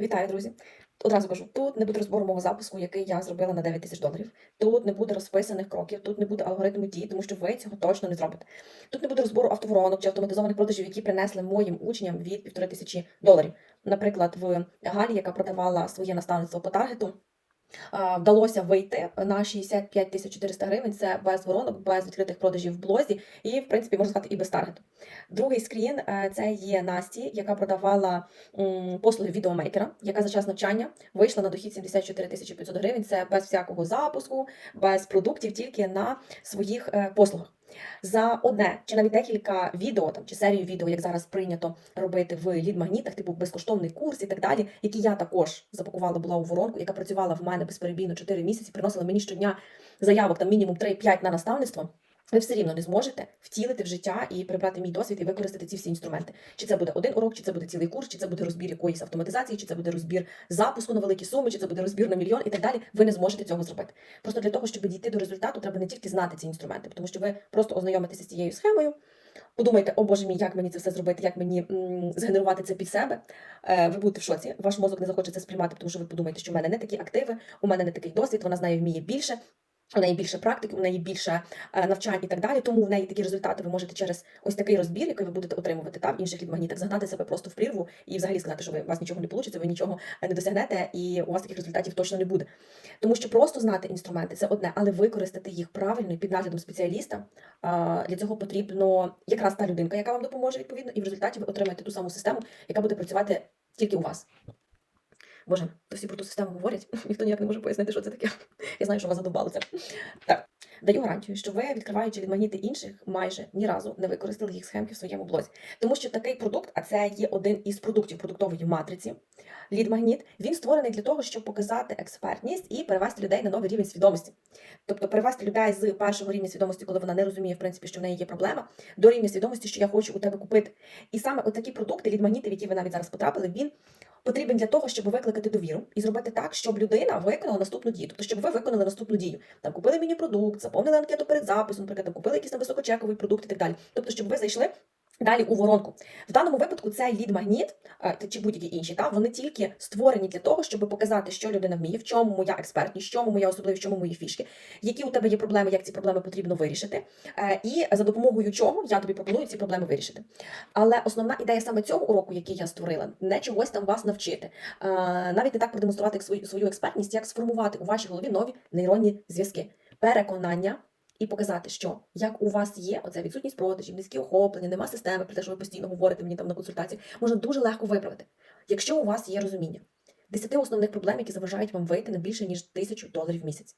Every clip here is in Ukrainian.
Вітаю, друзі! Одразу кажу, тут не буде розбору мого запуску, який я зробила на 9 тисяч доларів. Тут не буде розписаних кроків, тут не буде алгоритму дій, тому що ви цього точно не зробите. Тут не буде розбору автоворонок чи автоматизованих продажів, які принесли моїм учням від півтори тисячі доларів. Наприклад, в Галі, яка продавала своє наставництво по таргету. Вдалося вийти на 65 тисяч 400 гривень. Це без воронок, без відкритих продажів в блозі, і в принципі можна сказати і без таргету. Другий скрін е, це є Насті, яка продавала послуги відеомейкера, яка за час навчання вийшла на дохід 74 тисячі 500 гривень. Це без всякого запуску, без продуктів, тільки на своїх е, послугах. За одне чи навіть декілька відео там чи серію відео, як зараз прийнято робити в лід-магнітах, типу безкоштовний курс і так далі, які я також запакувала була у воронку, яка працювала в мене безперебійно 4 місяці, приносила мені щодня заявок там мінімум 3-5 на наставництво. Ви все рівно не зможете втілити в життя і прибрати мій досвід і використати ці всі інструменти. Чи це буде один урок, чи це буде цілий курс, чи це буде розбір якоїсь автоматизації, чи це буде розбір запуску на великі суми, чи це буде розбір на мільйон і так далі. Ви не зможете цього зробити. Просто для того, щоб дійти до результату, треба не тільки знати ці інструменти, тому що ви просто ознайомитеся з цією схемою. Подумайте, о боже мій, як мені це все зробити, як мені м, згенерувати це під себе. Е, ви будете в шоці. Ваш мозок не захоче це сприймати, тому що ви подумаєте, що в мене не такі активи, у мене не такий досвід, вона знає, вміє більше. У неї більше практики, у неї більше е, навчань і так далі. Тому в неї такі результати ви можете через ось такий розбір, який ви будете отримувати там в інших лідмагнітах, загнати себе просто в прірву і взагалі сказати, що ви у вас нічого не вийде, ви нічого е, не досягнете, і у вас таких результатів точно не буде. Тому що просто знати інструменти це одне, але використати їх правильно під наглядом спеціаліста. а, Для цього потрібно якраз та людинка, яка вам допоможе відповідно, і в результаті ви отримаєте ту саму систему, яка буде працювати тільки у вас. Боже, то всі про ту систему говорять, ніхто ніяк не може пояснити, що це таке. Я знаю, що вас задобало це. Так, даю гарантію, що ви, відкриваючи відмагніти інших, майже ні разу не використали їх схемки в своєму блозі. Тому що такий продукт, а це є один із продуктів продуктової матриці, лід-магніт, він створений для того, щоб показати експертність і перевести людей на новий рівень свідомості. Тобто перевести людей з першого рівня свідомості, коли вона не розуміє, в принципі, що в неї є проблема, до рівня свідомості, що я хочу у тебе купити. І саме отакі продукти, лід-магніти, в які ви навіть зараз потрапили, він потрібен для того, щоб викликати довіру і зробити так, щоб людина виконала наступну дію. Тобто, щоб ви виконали наступну дію. Там купили міні-продукт, заповнили анкету перед записом, наприклад, там купили якийсь там високочековий продукт і так далі. Тобто, щоб ви зайшли. Далі у воронку. В даному випадку цей лід-магніт е, чи будь-які інші, та вони тільки створені для того, щоб показати, що людина вміє, в чому моя експертність, в чому моя особливість, в чому мої фішки, які у тебе є проблеми, як ці проблеми потрібно вирішити, е, і за допомогою чого я тобі пропоную ці проблеми вирішити. Але основна ідея саме цього уроку, який я створила, не чогось там вас навчити, е, навіть не так продемонструвати свою свою експертність, як сформувати у вашій голові нові нейронні зв'язки, переконання і показати, що як у вас є оця відсутність продажів, низькі охоплення, нема системи, про те, що ви постійно говорите мені там на консультації, можна дуже легко виправити, якщо у вас є розуміння. Десяти основних проблем, які заважають вам вийти на більше ніж тисячу доларів в місяць.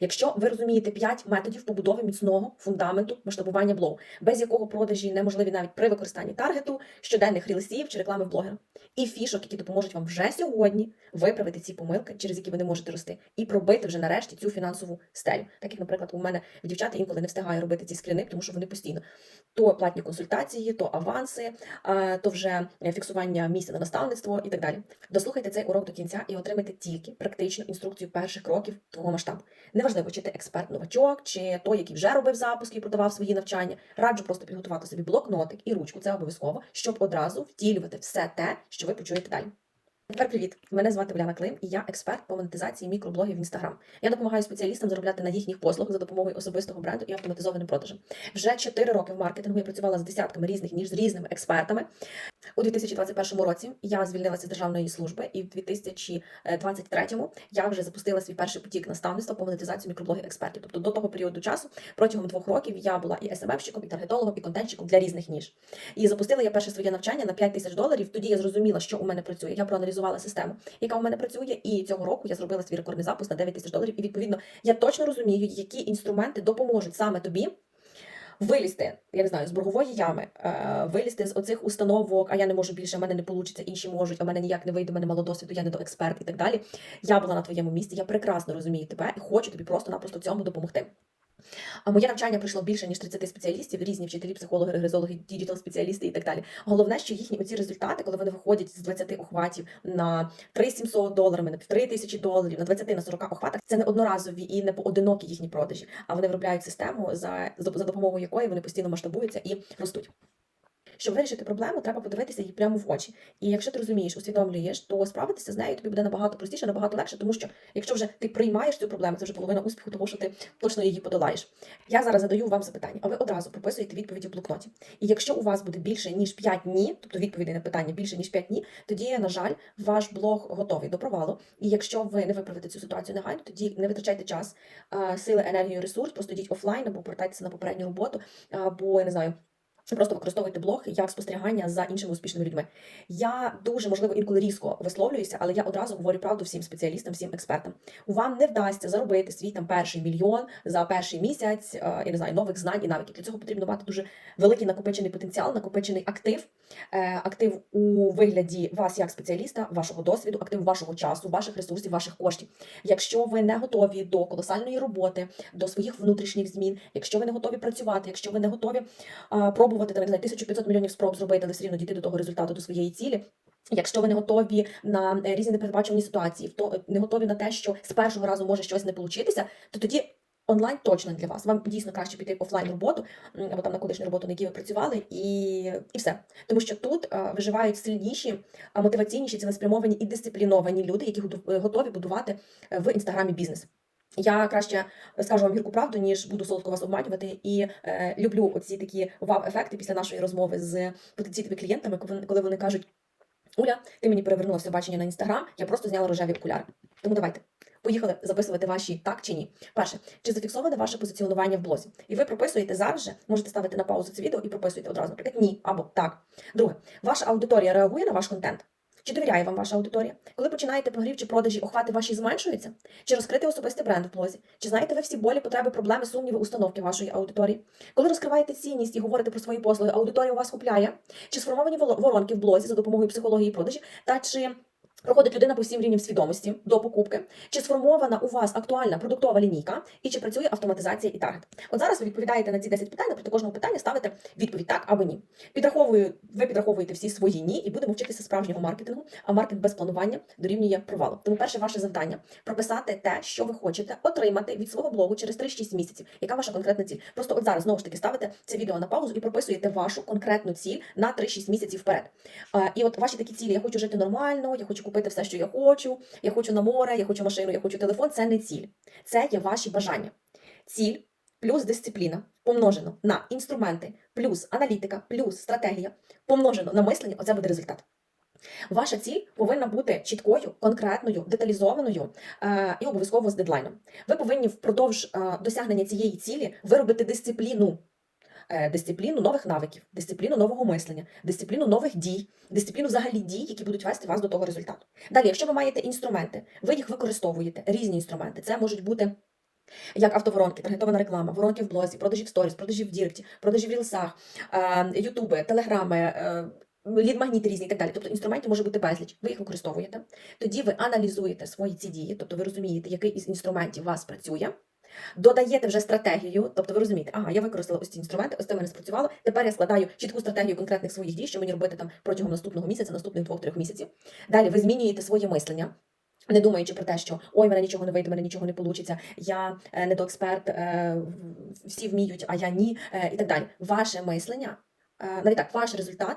Якщо ви розумієте 5 методів побудови міцного фундаменту масштабування блогу, без якого продажі неможливі навіть при використанні таргету, щоденних рілсів чи реклами блогера, і фішок, які допоможуть вам вже сьогодні виправити ці помилки, через які ви не можете рости, і пробити вже нарешті цю фінансову стелю. Так як, наприклад, у мене дівчата інколи не встигає робити ці скріни, тому що вони постійно то платні консультації, то аванси, то вже фіксування місця на наставництво і так далі. Дослухайте цей урок до кінця і отримайте тільки практичну інструкцію перших кроків твого масштабу. Неважливо, чи ти експерт-новачок, чи той, який вже робив запуски і продавав свої навчання. Раджу просто підготувати собі блокнотик і ручку, це обов'язково, щоб одразу втілювати все те, що ви почуєте далі. Тепер привіт! Мене звати Уляна Клим, і я експерт по монетизації мікроблогів в Інстаграм. Я допомагаю спеціалістам заробляти на їхніх послугах за допомогою особистого бренду і автоматизованим продажем. Вже 4 роки в маркетингу я працювала з десятками різних ніж з різними експертами. У 2021 році я звільнилася з державної служби, і в 2023 я вже запустила свій перший потік наставництва по монетизації мікроблогів експертів. Тобто до того періоду часу, протягом двох років, я була і СММщиком, і таргетологом, і контентчиком для різних ніж. І запустила я перше своє навчання на 5 тисяч доларів. Тоді я зрозуміла, що у мене працює. Я проаналізувала систему, яка у мене працює, і цього року я зробила свій рекордний запуск на 9 тисяч доларів. І відповідно я точно розумію, які інструменти допоможуть саме тобі. Вилізти, я не знаю, з боргової ями, е, вилізти з оцих установок, а я не можу більше, а мене не вийде, інші можуть, а мене ніяк не вийде, мене мало досвіду, я не до експерт і так далі. Я була на твоєму місці, я прекрасно розумію тебе і хочу тобі просто-напросто цьому допомогти. А моє навчання пройшло більше ніж 30 спеціалістів, різні вчителі, психологи, регрезологи, діджитал спеціалісти і так далі. Головне, що їхні оці результати, коли вони виходять з 20 охватів на 3700 доларів, на 3 тисячі доларів, на 20 на 40 охватах, це не одноразові і не поодинокі їхні продажі, а вони виробляють систему, за, за допомогою якої вони постійно масштабуються і ростуть. Щоб вирішити проблему, треба подивитися їй прямо в очі. І якщо ти розумієш, усвідомлюєш, то справитися з нею тобі буде набагато простіше, набагато легше, тому що якщо вже ти приймаєш цю проблему, це вже половина успіху, тому що ти точно її подолаєш. Я зараз задаю вам запитання, а ви одразу прописуєте відповіді в блокноті. І якщо у вас буде більше ніж 5 дні, тобто відповідей на питання більше ніж 5 дні, тоді, на жаль, ваш блог готовий до провалу. І якщо ви не виправите цю ситуацію негайно, тоді не витрачайте час, сили, енергію, ресурс, просто йдіть офлайн або повертайтеся на попередню роботу, або я не знаю. Просто використовуйте блог як спостерігання за іншими успішними людьми. Я дуже можливо інколи різко висловлююся, але я одразу говорю правду всім спеціалістам, всім експертам. Вам не вдасться заробити свій там перший мільйон за перший місяць, е, я не знаю, нових знань і навиків. Для цього потрібно мати дуже великий накопичений потенціал, накопичений актив, е, актив у вигляді вас як спеціаліста, вашого досвіду, актив вашого часу, ваших ресурсів, ваших коштів. Якщо ви не готові до колосальної роботи, до своїх внутрішніх змін, якщо ви не готові працювати, якщо ви не готові а, пробувати там, не знаю, 1500 мільйонів спроб зробити, але все рівно дійти до того результату, до своєї цілі. Якщо ви не готові на е, різні непередбачувані ситуації, то не готові на те, що з першого разу може щось не получитися, то тоді онлайн точно для вас. Вам дійсно краще піти в офлайн роботу або там на колишню роботу, на якій ви працювали, і, і все. Тому що тут а, виживають сильніші, а, мотиваційніші, цілеспрямовані і дисципліновані люди, які е, готові будувати е, в інстаграмі бізнес. Я краще скажу вам гірку правду, ніж буду солодко вас обманювати. І е, люблю оці такі вау-ефекти після нашої розмови з потенційними клієнтами, коли вони кажуть: Уля, ти мені перевернула все бачення на інстаграм, я просто зняла рожеві окуляри. Тому давайте. Поїхали записувати ваші так чи ні. Перше, чи зафіксоване ваше позиціонування в блозі? І ви прописуєте зараз же, можете ставити на паузу це відео і прописуєте одразу, наприклад, ні або так. Друге, ваша аудиторія реагує на ваш контент. Чи довіряє вам ваша аудиторія? Коли починаєте прогрів чи продажі, охвати ваші зменшуються? Чи розкрити особистий бренд в блозі? Чи знаєте ви всі болі, потреби, проблеми, сумніви, установки вашої аудиторії? Коли розкриваєте цінність і говорите про свої послуги, аудиторія у вас купляє? Чи сформовані воронки в блозі за допомогою психології продажі? Та чи проходить людина по всім рівням свідомості до покупки? Чи сформована у вас актуальна продуктова лінійка? І чи працює автоматизація і таргет? От зараз ви відповідаєте на ці 10 питань, проти кожного питання ставите відповідь так або ні. Підраховую, ви підраховуєте всі свої ні, і будемо вчитися справжнього маркетингу. А маркетинг без планування дорівнює провалу. Тому перше ваше завдання прописати те, що ви хочете отримати від свого блогу через 3-6 місяців. Яка ваша конкретна ціль? Просто от зараз знову ж таки ставите це відео на паузу і прописуєте вашу конкретну ціль на 3-6 місяців вперед. І от ваші такі цілі: я хочу жити нормально, я хочу купити все, що я хочу, я хочу на море, я хочу машину, я хочу телефон. Це не ціль. Це є ваші бажання. Ціль плюс дисципліна помножено на інструменти, плюс аналітика, плюс стратегія, помножено на мислення, оце буде результат. Ваша ціль повинна бути чіткою, конкретною, деталізованою е, і обов'язково з дедлайном. Ви повинні впродовж е, досягнення цієї цілі виробити дисципліну. Е, Дисципліну нових навиків, дисципліну нового мислення, дисципліну нових дій, дисципліну взагалі дій, які будуть вести вас до того результату. Далі, якщо ви маєте інструменти, ви їх використовуєте, різні інструменти. Це можуть бути як автоворонки, таргетована реклама, воронки в блозі, продажі в сторіс, продажі в діректі, продажі в рілсах, е, ютуби, телеграми, е, лід-магніти різні і так далі. Тобто інструментів може бути безліч. Ви їх використовуєте. Тоді ви аналізуєте свої ці дії, тобто ви розумієте, який із інструментів у вас працює. Додаєте вже стратегію, тобто ви розумієте, ага, я використала ось ці інструменти, ось це в мене спрацювало. Тепер я складаю чітку стратегію конкретних своїх дій, що мені робити там протягом наступного місяця, наступних двох-трьох місяців. Далі ви змінюєте своє мислення. Не думаючи про те, що ой, мене нічого не вийде, мене нічого не вийде, я е, недоексперт, е, всі вміють, а я ні, е, і так далі. Ваше мислення, навіть так, ваш результат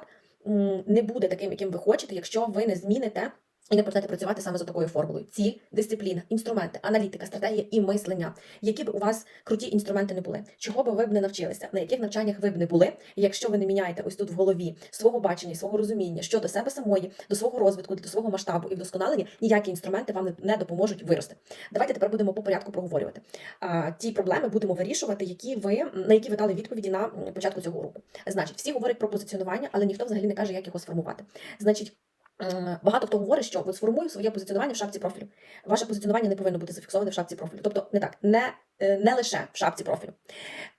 не буде таким, яким ви хочете, якщо ви не зміните і не почнете працювати саме за такою формулою. Ціль, дисципліна, інструменти, аналітика, стратегія і мислення, які б у вас круті інструменти не були, чого би ви б не навчилися, на яких навчаннях ви б не були, якщо ви не міняєте ось тут в голові свого бачення, свого розуміння щодо себе самої, до свого розвитку, до свого масштабу і вдосконалення, ніякі інструменти вам не- допоможуть вирости. Давайте тепер будемо по порядку проговорювати. А, ті проблеми будемо вирішувати, які ви на які ви дали відповіді на початку цього уроку. Значить, всі говорять про позиціонування, але ніхто взагалі не каже, як його сформувати. Значить. М, Багато хто говорить, що от сформую своє позиціонування в шапці профілю. Ваше позиціонування не повинно бути зафіксоване в шапці профілю. Тобто не так, не, е, не лише в шапці профілю.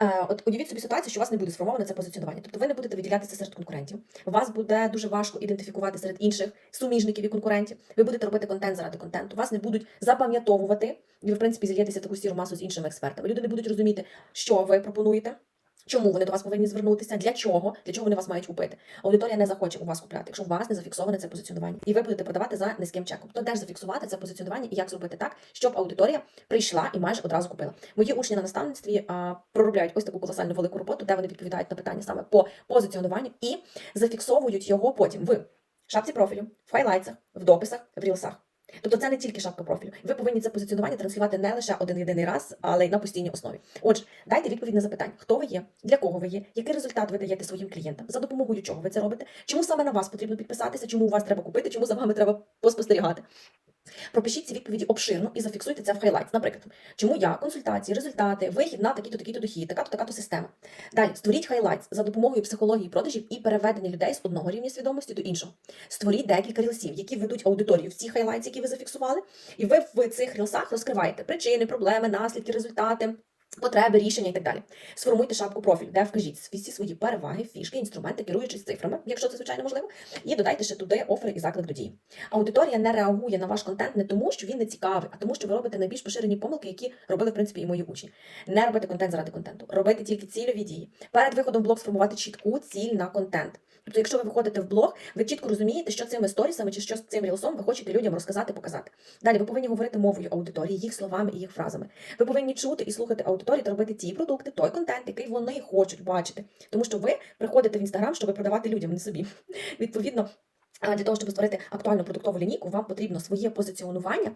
Е, От уявіть собі ситуацію, що у вас не буде сформоване це позиціонування. Тобто ви не будете виділятися серед конкурентів. Вас буде дуже важко ідентифікувати серед інших суміжників і конкурентів. Ви будете робити контент заради контенту. Вас не будуть запам'ятовувати, і ви, в принципі, зільєтеся таку сіру масу з іншими експертами. Люди не будуть розуміти, що ви пропонуєте. Чому вони до вас повинні звернутися? Для чого? Для чого вони вас мають купити? Аудиторія не захоче у вас купляти, якщо у вас не зафіксоване це позиціонування, і ви будете продавати за низьким чеком. То де ж зафіксувати це позиціонування і як зробити так, щоб аудиторія прийшла і майже одразу купила. Мої учні на наставництві а, проробляють ось таку колосальну велику роботу, де вони відповідають на питання саме по позиціонуванню і зафіксовують його потім в шапці профілю, в хайлайтсах, в дописах, в рілсах. Тобто це не тільки шапка профілю. Ви повинні це позиціонування транслювати не лише один єдиний раз, але й на постійній основі. Отже, дайте відповідь на запитання, хто ви є, для кого ви є, який результат ви даєте своїм клієнтам, за допомогою чого ви це робите, чому саме на вас потрібно підписатися, чому у вас треба купити, чому за вами треба поспостерігати. Пропишіть ці відповіді обширно і зафіксуйте це в хайлайт. Наприклад, чому я, консультації, результати, вихід на такі-то, такі-то дохід, така-то, така-то система. Далі створіть хайлайт за допомогою психології продажів і переведення людей з одного рівня свідомості до іншого. Створіть декілька рілсів, які ведуть аудиторію в ці хайлайти, які ви зафіксували, і ви в цих рілсах розкриваєте причини, проблеми, наслідки, результати. Потреби, рішення і так далі. Сформуйте шапку профіль, де вкажіть всі свої переваги, фішки, інструменти, керуючись цифрами, якщо це звичайно можливо, і додайте ще туди офери і заклик до дії. Аудиторія не реагує на ваш контент не тому, що він не цікавий, а тому, що ви робите найбільш поширені помилки, які робили в принципі і мої учні. Не робити контент заради контенту, робити тільки цільові дії. Перед виходом в блог сформувати чітку ціль на контент. Тобто, якщо ви виходите в блог, ви чітко розумієте, що цими сторісами чи що з цим рілсом ви хочете людям розказати, показати. Далі ви повинні говорити мовою аудиторії, їх словами і їх фразами. Ви повинні чути і слухати аудиторію та робити ті продукти, той контент, який вони хочуть бачити. Тому що ви приходите в інстаграм, щоб продавати людям, не собі. Відповідно. Для того, щоб створити актуальну продуктову лінійку, вам потрібно своє позиціонування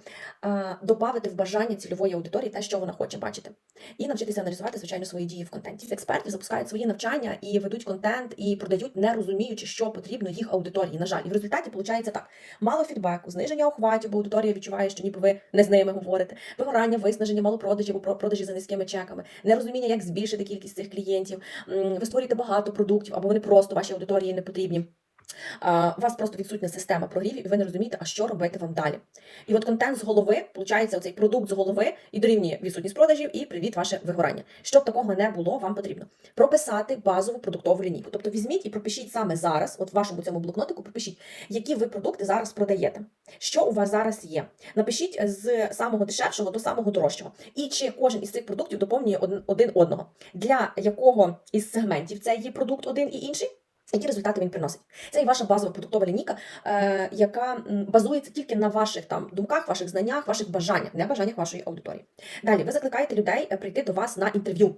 додати в бажання цільової аудиторії те, що вона хоче бачити, і навчитися аналізувати, звичайно, свої дії в контенті. Експерти запускають свої навчання і ведуть контент, і продають, не розуміючи, що потрібно їх аудиторії. На жаль, і в результаті виходить так: мало фідбеку, зниження охватів, бо аудиторія відчуває, що ніби ви не з ними говорите, вигорання, виснаження, мало продажів або продажі за низькими чеками, нерозуміння, як збільшити кількість цих клієнтів. Ви створюєте багато продуктів, або вони просто вашій аудиторії не потрібні. У вас просто відсутня система прогрівів, і ви не розумієте, а що робити вам далі. І от контент з голови, виходить, оцей продукт з голови і дорівнює відсутність продажів, і привіт, ваше вигорання. Щоб такого не було, вам потрібно прописати базову продуктову лінійку. Тобто візьміть і пропишіть саме зараз, от в вашому цьому блокнотику, пропишіть, які ви продукти зараз продаєте, що у вас зараз є. Напишіть з самого дешевшого до самого дорожчого. І чи кожен із цих продуктів доповнює один одного, для якого із сегментів це є продукт один і інший. Які результати він приносить? Це і ваша базова продуктова лінійка, е, яка базується тільки на ваших там думках, ваших знаннях, ваших бажаннях, не бажаннях вашої аудиторії. Далі ви закликаєте людей е, прийти до вас на інтерв'ю.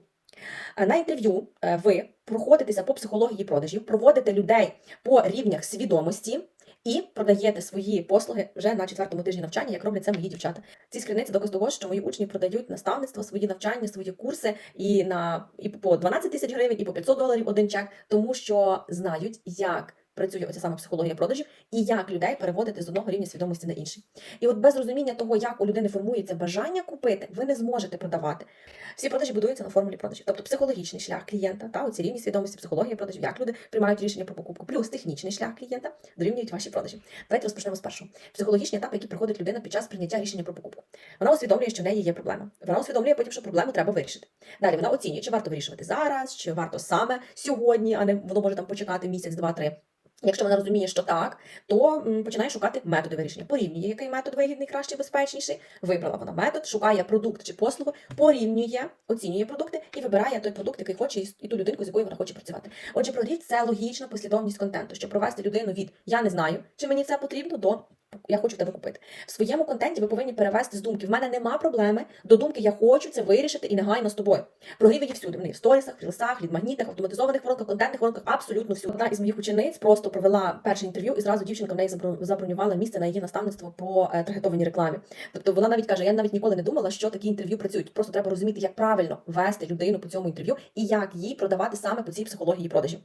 Е, на інтерв'ю е, ви проходитеся по психології продажів, проводите людей по рівнях свідомості, і продаєте свої послуги вже на четвертому тижні навчання, як роблять це мої дівчата. Ці скриниці доказ того, що мої учні продають наставництво, свої навчання, свої курси і на і по 12 тисяч гривень, і по 500 доларів один чек, тому що знають, як працює оця сама психологія продажів і як людей переводити з одного рівня свідомості на інший. І от без розуміння того, як у людини формується бажання купити, ви не зможете продавати. Всі продажі будуються на формулі продажів, тобто психологічний шлях клієнта, та оці рівні свідомості, психологія продажів, як люди приймають рішення про покупку, плюс технічний шлях клієнта дорівнюють ваші продажі. Давайте розпочнемо з першого. Психологічні етапи, які проходить людина під час прийняття рішення про покупку. Вона усвідомлює, що в неї є проблема. Вона усвідомлює потім, що проблему треба вирішити. Далі вона оцінює, чи варто вирішувати зараз, чи варто саме сьогодні, а не воно може там почекати місяць, два-три. Якщо вона розуміє, що так, то починає шукати методи вирішення. Порівнює, який метод вигідний, кращий, безпечніший. Вибрала вона метод, шукає продукт чи послугу, порівнює, оцінює продукти і вибирає той продукт, який хоче, і ту людинку, з якою вона хоче працювати. Отже, прогрів це логічна послідовність контенту, щоб провести людину від я не знаю, чи мені це потрібно до я хочу тебе купити. В своєму контенті ви повинні перевести з думки. В мене нема проблеми до думки, я хочу це вирішити і негайно з тобою. Прогріви є всюди. Вони в сторісах, в рілсах, лідмагнітах, автоматизованих воронках, контентних воронках, абсолютно всюди. Одна із моїх учениць просто провела перше інтерв'ю і зразу дівчинка в неї забронювала місце на її наставництво по е, таргетованій рекламі. Тобто вона навіть каже: я навіть ніколи не думала, що такі інтерв'ю працюють. Просто треба розуміти, як правильно вести людину по цьому інтерв'ю і як їй продавати саме по цій психології продажів.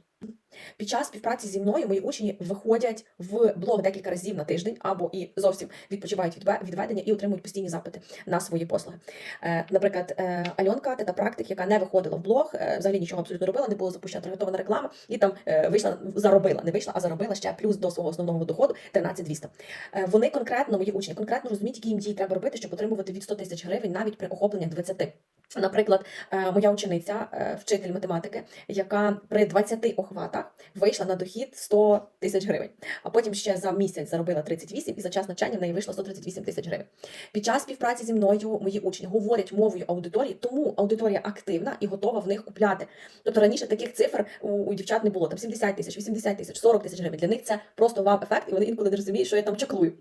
Під час співпраці зі мною мої учні виходять в блог декілька разів на тиждень або і зовсім відпочивають від відведення і отримують постійні запити на свої послуги. Е, наприклад, е, Альонка, тета практик, яка не виходила в блог, е, взагалі нічого абсолютно робила, не було запущена таргетована реклама, і там вийшла, заробила, не вийшла, а заробила ще плюс до свого основного доходу 13200. Вони конкретно, мої учні, конкретно розуміють, які їм дії треба робити, щоб отримувати від 100 тисяч гривень навіть при охопленні 20. Наприклад, е, моя учениця, е, вчитель математики, яка при 20 охватах вийшла на дохід 100 тисяч гривень, а потім ще за місяць заробила 38 і за час навчання в неї вийшло 138 тисяч гривень. Під час співпраці зі мною мої учні говорять мовою аудиторії, тому аудиторія активна і готова в них купляти. Тобто раніше таких цифр у, дівчат не було там 70 тисяч, 80 тисяч, 40 тисяч гривень. Для них це просто вау-ефект, і вони інколи не розуміють, що я там чаклую.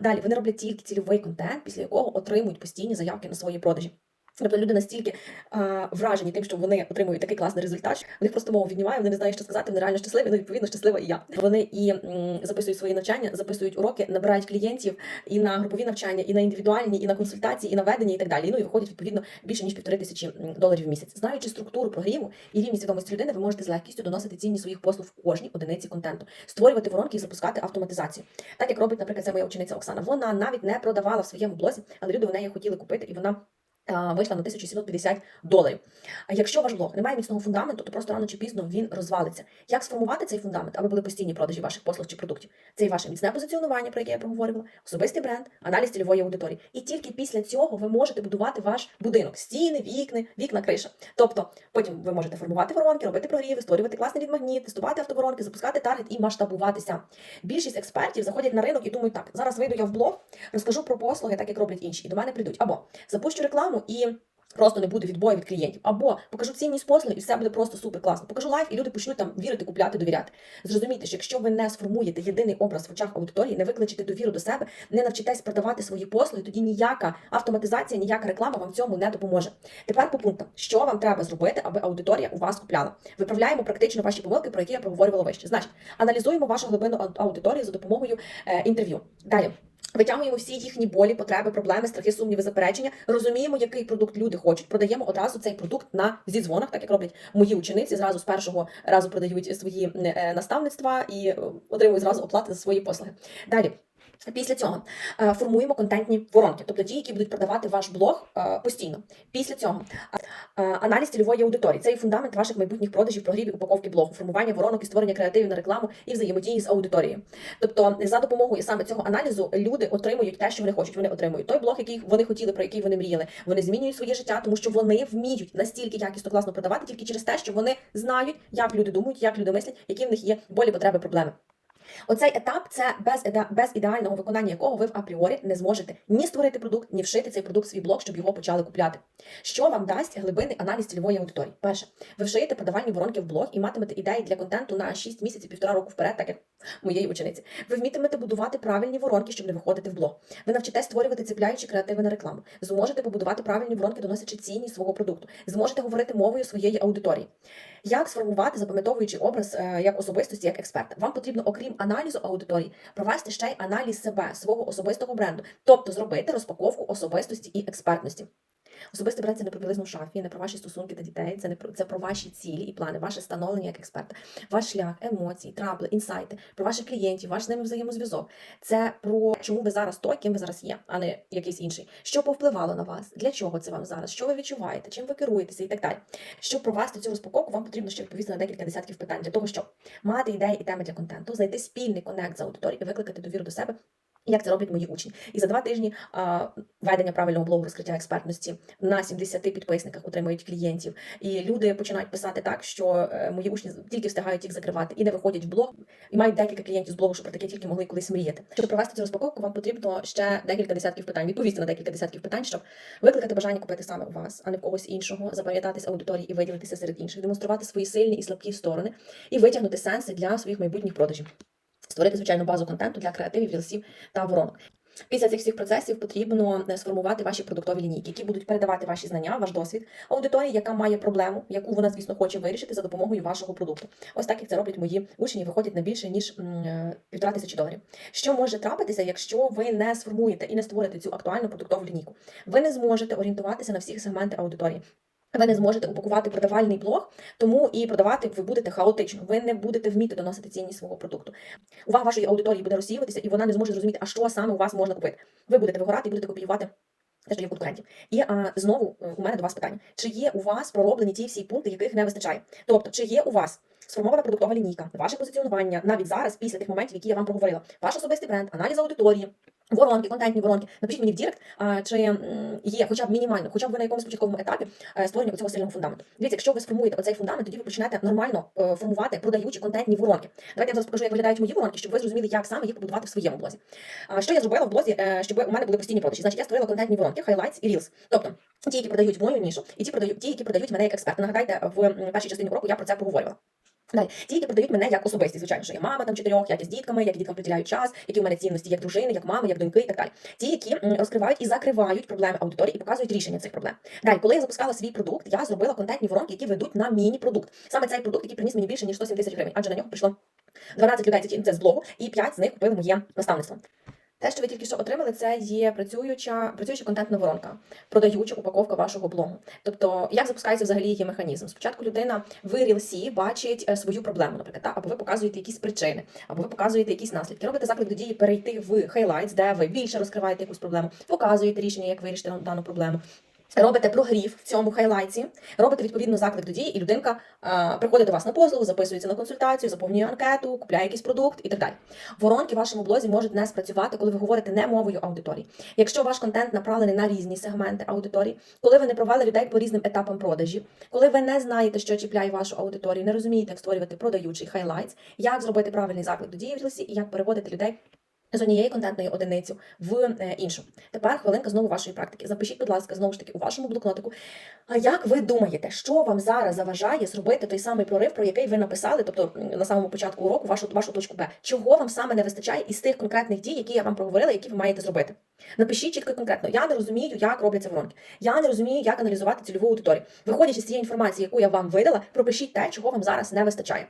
Далі вони роблять тільки цільовий контент, після якого отримують постійні заявки на свої продажі. Тобто люди настільки а, вражені тим, що вони отримують такий класний результат, в них просто мова віднімає, вони не знають, що сказати, вони реально щасливі, ну відповідно щаслива і я. Вони і м, записують свої навчання, записують уроки, набирають клієнтів і на групові навчання, і на індивідуальні, і на консультації, і на ведення, і так далі. Ну і виходять відповідно більше ніж півтори тисячі доларів в місяць. Знаючи структуру прогріву і рівні свідомості людини, ви можете з легкістю доносити цінність своїх послуг в кожній одиниці контенту, створювати воронки і запускати автоматизацію. Так як робить, наприклад, це моя учениця Оксана. Вона навіть не продавала в своєму блозі, але люди в неї хотіли купити, і вона. А, Вийшла на 1750 доларів. А якщо ваш блог не має міцного фундаменту, то просто рано чи пізно він розвалиться. Як сформувати цей фундамент, аби були постійні продажі ваших послуг чи продуктів? Це і ваше міцне позиціонування, про яке я проговорювала, особистий бренд, аналіз цільової аудиторії. І тільки після цього ви можете будувати ваш будинок, стіни, вікни, вікна, криша. Тобто потім ви можете формувати воронки, робити прогріви, створювати класний відмагніт, тестувати автоворонки, запускати таргет і масштабуватися. Більшість експертів заходять на ринок і думають, так зараз вийду я в блог, розкажу про послуги, так як роблять інші, і до мене прийдуть або запущу рекламу і. Просто не буде відбою від клієнтів. Або покажу цінність послуги, і все буде просто супер класно. Покажу лайф, і люди почнуть там вірити, купляти, довіряти. Зрозумійте, що якщо ви не сформуєте єдиний образ в очах аудиторії, не викличете довіру до себе, не навчитесь продавати свої послуги, тоді ніяка автоматизація, ніяка реклама вам в цьому не допоможе. Тепер по пунктам, що вам треба зробити, аби аудиторія у вас купляла. Виправляємо практично ваші помилки, про які я проговорювала вище. Значить, аналізуємо вашу глибину ау- аудиторії за допомогою е, інтерв'ю. Далі. Витягуємо всі їхні болі, потреби, проблеми, страхи, сумніви, заперечення. Розуміємо, який продукт люди хочуть. Продаємо одразу цей продукт на зідзвонах, так як роблять мої учениці. Зразу з першого разу продають свої е, наставництва і е, отримують зразу оплати за свої послуги. Далі. Після цього е, формуємо контентні воронки, тобто ті, які будуть продавати ваш блог е, постійно. Після цього е, аналіз цільової аудиторії. Це і фундамент ваших майбутніх продажів, прогрівів, упаковки блогу, формування воронок і створення креативів на рекламу і взаємодії з аудиторією. Тобто, за допомогою саме цього аналізу люди отримують те, що вони хочуть. Вони отримують той блог, який вони хотіли, про який вони мріяли. Вони змінюють своє життя, тому що вони вміють настільки якісно класно продавати, тільки через те, що вони знають, як люди думають, як люди мислять, які в них є болі, потреби, проблеми. Оцей етап це без, без ідеального виконання якого ви в апріорі не зможете ні створити продукт, ні вшити цей продукт в свій блог, щоб його почали купляти. Що вам дасть глибинний аналіз цільової аудиторії? Перше, ви вшиєте продавальні воронки в блог і матимете ідеї для контенту на 6 місяців, півтора року вперед, так як моєї учениці. Ви вмітимете будувати правильні воронки, щоб не виходити в блог. Ви навчитесь створювати цепляючі креативи на рекламу. Зможете побудувати правильні воронки, доносячи цінність свого продукту. Зможете говорити мовою своєї аудиторії. Як сформувати, запам'ятовуючи образ е, як особистості, як експерта? Вам потрібно, окрім аналізу аудиторії, провести ще й аналіз себе, свого особистого бренду, тобто зробити розпаковку особистості і експертності. Особистий бренд це не про білизну шафі, не про ваші стосунки та дітей, це не про це про ваші цілі і плани, ваше становлення як експерта, ваш шлях, емоції, трабли, інсайти, про ваших клієнтів, ваш з ними взаємозв'язок. Це про чому ви зараз той, ким ви зараз є, а не якийсь інший. Що повпливало на вас? Для чого це вам зараз? Що ви відчуваєте? Чим ви керуєтеся і так далі. Щоб провести цю розпаковку, вам потрібно ще відповісти на декілька десятків питань для того, щоб мати ідеї і теми для контенту, знайти спільний конект з аудиторією і викликати довіру до себе. Як це роблять мої учні, і за два тижні а, ведення правильного блогу розкриття експертності на 70 підписниках отримують клієнтів, і люди починають писати так, що е, мої учні тільки встигають їх закривати і не виходять в блог, і мають декілька клієнтів з блогу, що про таке тільки могли колись мріяти. Щоб провести цю розпаковку, вам потрібно ще декілька десятків питань, відповісти на декілька десятків питань, щоб викликати бажання купити саме у вас, а не в когось іншого, запам'ятатись аудиторії і виділитися серед інших, демонструвати свої сильні і слабкі сторони і витягнути сенси для своїх майбутніх продажів. Створити звичайну базу контенту для креативів, рілсів та воронок. Після цих всіх процесів потрібно е, сформувати ваші продуктові лінійки, які будуть передавати ваші знання, ваш досвід аудиторії, яка має проблему, яку вона, звісно, хоче вирішити за допомогою вашого продукту. Ось так як це роблять мої учні, виходять на більше ніж е, півтора тисячі доларів. Що може трапитися, якщо ви не сформуєте і не створите цю актуальну продуктову лінійку? Ви не зможете орієнтуватися на всіх сегменти аудиторії. Ви не зможете упакувати продавальний блог, тому і продавати ви будете хаотично. Ви не будете вміти доносити цінність свого продукту. Увага вашої аудиторії буде розсіюватися, і вона не зможе зрозуміти, а що саме у вас можна купити. Ви будете вигорати і будете копіювати. Те, що є в конкурентів. І а, знову е, у мене до вас питання: чи є у вас пророблені ті всі пункти, яких не вистачає? Тобто, чи є у вас сформована продуктова лінійка, ваше позиціонування навіть зараз, після тих моментів, які я вам проговорила, ваш особистий бренд, аналіз аудиторії. Воронки, контентні воронки. Напишіть мені в Дірект, чи є хоча б мінімально, хоча б ви на якомусь початковому етапі е, створення цього сильного фундаменту. Дивіться, якщо ви сформуєте оцей фундамент, тоді ви почнете нормально е, формувати продаючі контентні воронки. Давайте я зараз покажу, як виглядають мої воронки, щоб ви зрозуміли, як саме їх побудувати в своєму блозі. Що я зробила в блозі, е, щоб у мене були постійні продажі? Значить, я створила контентні воронки, highlights і reels. Тобто ті, які продають мою нішу, і ті, продають, ті, які продають мене як експерта. Нагадайте, в першій частині уроку я про це проговорювала. Далі, ті, які продають мене як особисті, звичайно, що я мама там чотирьох, як я з дітками, як я діткам приділяю час, які у мене цінності, як дружини, як мами, як доньки і так далі. Ті, які розкривають і закривають проблеми аудиторії і показують рішення цих проблем. Далі, коли я запускала свій продукт, я зробила контентні воронки, які ведуть на міні-продукт. Саме цей продукт, який приніс мені більше ніж 107 тисяч гривень, адже на нього прийшло 12 людей, це з блогу, і 5 з них купили моє наставництво. Те, що ви тільки що отримали, це є працююча, працююча контентна воронка, продаюча упаковка вашого блогу. Тобто, як запускається взагалі її механізм? Спочатку людина в Рілсі бачить е, свою проблему, наприклад, та? або ви показуєте якісь причини, або ви показуєте якісь наслідки. Робите заклик до дії перейти в хайлайтс, де ви більше розкриваєте якусь проблему, показуєте рішення, як вирішити дану проблему. Робите прогрів в цьому хайлайті, робите відповідно заклик до дії, і людинка е, приходить до вас на послугу, записується на консультацію, заповнює анкету, купляє якийсь продукт і так далі. Воронки в вашому блозі можуть не спрацювати, коли ви говорите не мовою аудиторії. Якщо ваш контент направлений на різні сегменти аудиторії, коли ви не провели людей по різним етапам продажі, коли ви не знаєте, що чіпляє вашу аудиторію, не розумієте, як створювати продаючий хайлайт, як зробити правильний заклик до дії в рілсі і як переводити людей. З однієї контентної одиниці в е, іншу. Тепер хвилинка знову вашої практики. Запишіть, будь ласка, знову ж таки у вашому блокнотику. А як ви думаєте, що вам зараз заважає зробити той самий прорив, про який ви написали, тобто на самому початку уроку, вашу вашу точку Б? Чого вам саме не вистачає із тих конкретних дій, які я вам проговорила, які ви маєте зробити? Напишіть чітко і конкретно. Я не розумію, як робляться воронки. Я не розумію, як аналізувати цільову аудиторію. Виходячи з цієї інформації, яку я вам видала, пропишіть те, чого вам зараз не вистачає.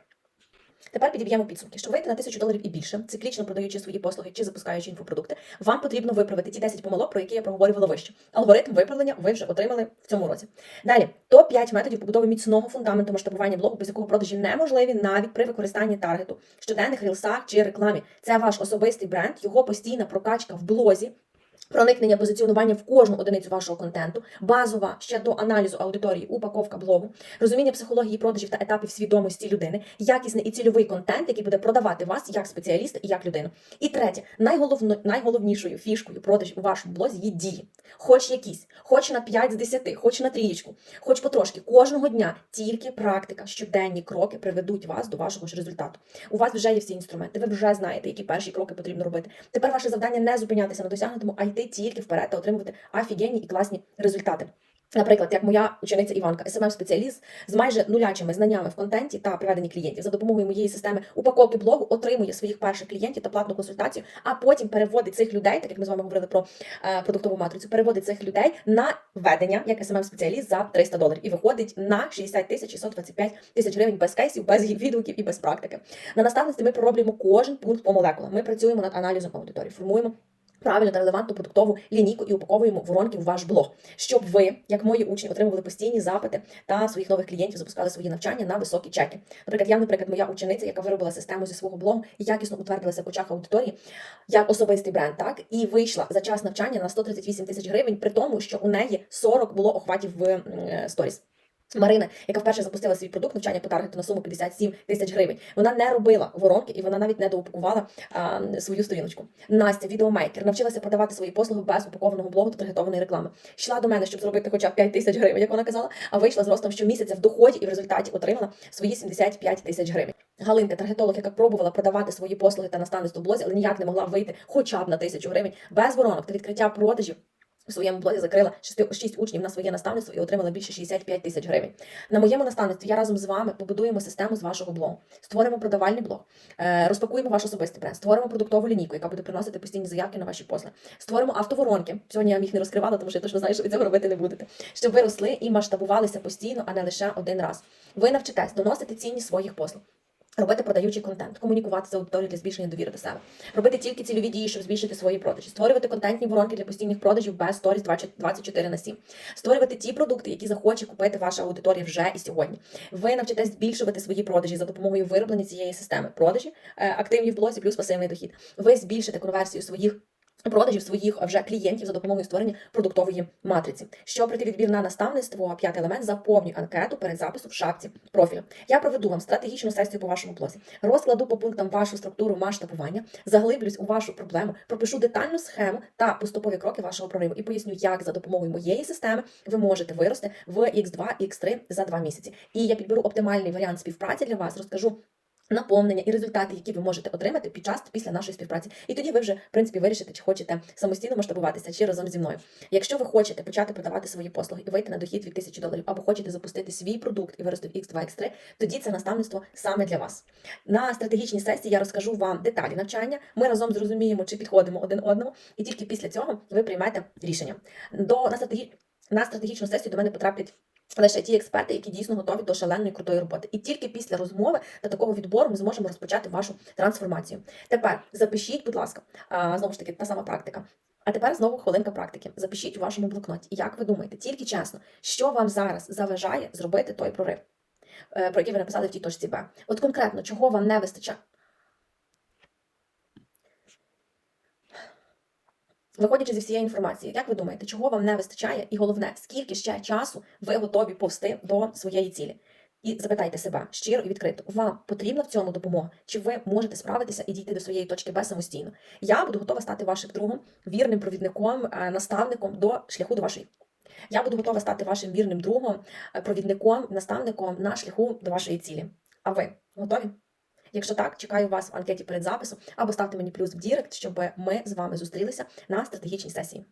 Тепер підіб'ємо підсумки. Щоб вийти на тисячу доларів і більше, циклічно продаючи свої послуги чи запускаючи інфопродукти, вам потрібно виправити ті 10 помилок, про які я проговорювала вище. Алгоритм виправлення ви вже отримали в цьому році. Далі топ 5 методів побудови міцного фундаменту масштабування блогу, без якого продажі неможливі навіть при використанні таргету, щоденних рілсах чи рекламі. Це ваш особистий бренд, його постійна прокачка в блозі. Проникнення позиціонування в кожну одиницю вашого контенту, базова ще до аналізу аудиторії, упаковка блогу, розуміння психології продажів та етапів свідомості людини, якісний і цільовий контент, який буде продавати вас як спеціаліста і як людину. І третє, найголовно, найголовнішою фішкою продажів у вашому блозі є дії. Хоч якісь, хоч на 5 з 10, хоч на трієчку, хоч потрошки. Кожного дня тільки практика, щоденні кроки приведуть вас до вашого ж результату. У вас вже є всі інструменти, ви вже знаєте, які перші кроки потрібно робити. Тепер ваше завдання не зупинятися на досягнутому, а йти тільки вперед та отримувати офігенні і класні результати. Наприклад, як моя учениця Іванка, smm спеціаліст з майже нулячими знаннями в контенті та приведенні клієнтів за допомогою моєї системи упаковки блогу отримує своїх перших клієнтів та платну консультацію, а потім переводить цих людей, так як ми з вами говорили про е, продуктову матрицю, переводить цих людей на ведення як smm спеціаліст за 300 доларів і виходить на 60 тисяч 625 тисяч гривень без кейсів, без відгуків і без практики. На наставництві ми пророблюємо кожен пункт по молекулам. Ми працюємо над аналізом аудиторії, формуємо правильну та релевантну продуктову лінійку і упаковуємо воронки в ваш блог, щоб ви, як мої учні, отримували постійні запити та своїх нових клієнтів запускали свої навчання на високі чеки. Наприклад, я, наприклад, моя учениця, яка виробила систему зі свого блогу і якісно утвердилася в очах аудиторії як особистий бренд, так і вийшла за час навчання на 138 тисяч гривень, при тому, що у неї 40 було охватів в е, сторіс. Марина, яка вперше запустила свій продукт навчання по таргету на суму 57 тисяч гривень. Вона не робила воронки і вона навіть не доупакувала а, свою сторіночку. Настя, відеомейкер, навчилася продавати свої послуги без упакованого блогу та таргетованої реклами. Йшла до мене, щоб зробити хоча б 5 тисяч гривень, як вона казала, а вийшла з ростом щомісяця в доході і в результаті отримала свої 75 тисяч гривень. Галинка, таргетолог, яка пробувала продавати свої послуги та наставництво в блозі, але ніяк не могла вийти хоча б на тисячу гривень без воронок та відкриття продажів. У своєму блозі закрила 6, 6 учнів на своє наставництво і отримала більше 65 тисяч гривень. На моєму наставництві я разом з вами побудуємо систему з вашого блогу, створимо продавальний блог, е, розпакуємо ваш особистий бренд, створимо продуктову лінійку, яка буде приносити постійні заявки на ваші послуги. Створимо автоворонки. Сьогодні я їх не розкривала, тому що я точно знаю, що ви цього робити не будете. Щоб ви росли і масштабувалися постійно, а не лише один раз. Ви навчитесь доносити цінність своїх послуг. Робити продаючий контент, комунікувати з аудиторією для збільшення довіри до себе, робити тільки цільові дії, щоб збільшити свої продажі, створювати контентні воронки для постійних продажів без сторіс 24 на 7, створювати ті продукти, які захоче купити ваша аудиторія вже і сьогодні. Ви навчитесь збільшувати свої продажі за допомогою вироблення цієї системи. Продажі, е, активні в блозі, плюс пасивний дохід. Ви збільшите конверсію своїх Продажів своїх вже клієнтів за допомогою створення продуктової матриці. Щоб пройти відбір на наставництво, п'ятий елемент заповнюй анкету перед записом в шапці профілю. Я проведу вам стратегічну сесію по вашому блозі, розкладу по пунктам вашу структуру масштабування, заглиблюсь у вашу проблему, пропишу детальну схему та поступові кроки вашого прориву і поясню, як за допомогою моєї системи ви можете вирости в X2, X3 за два місяці. І я підберу оптимальний варіант співпраці для вас, розкажу. Наповнення і результати, які ви можете отримати під час після нашої співпраці, і тоді ви вже в принципі вирішите, чи хочете самостійно масштабуватися чи разом зі мною. Якщо ви хочете почати продавати свої послуги і вийти на дохід від тисячі доларів, або хочете запустити свій продукт і вирости в X2, X3, тоді це наставництво саме для вас. На стратегічній сесії я розкажу вам деталі навчання. Ми разом зрозуміємо, чи підходимо один одному, і тільки після цього ви приймете рішення. До на стратегі... на стратегічну сесію до мене потраплять. Лише ті експерти, які дійсно готові до шаленої крутої роботи, і тільки після розмови та такого відбору ми зможемо розпочати вашу трансформацію. Тепер запишіть, будь ласка, знову ж таки, та сама практика. А тепер знову хвилинка практики. Запишіть у вашому блокноті. Як ви думаєте, тільки чесно, що вам зараз заважає зробити той прорив, е, про який ви написали в тій точці Б? От конкретно, чого вам не вистачає? Виходячи зі всієї інформації, як ви думаєте, чого вам не вистачає? І головне, скільки ще часу ви готові повсти до своєї цілі? І запитайте себе щиро і відкрито, вам потрібна в цьому допомога? Чи ви можете справитися і дійти до своєї точки Б самостійно? Я буду готова стати вашим другом, вірним провідником, е, наставником до шляху до вашої. Я буду готова стати вашим вірним другом, е, провідником, наставником на шляху до вашої цілі. А ви готові? Якщо так, чекаю вас в анкеті перед записом або ставте мені плюс в Дірект, щоб ми з вами зустрілися на стратегічній сесії.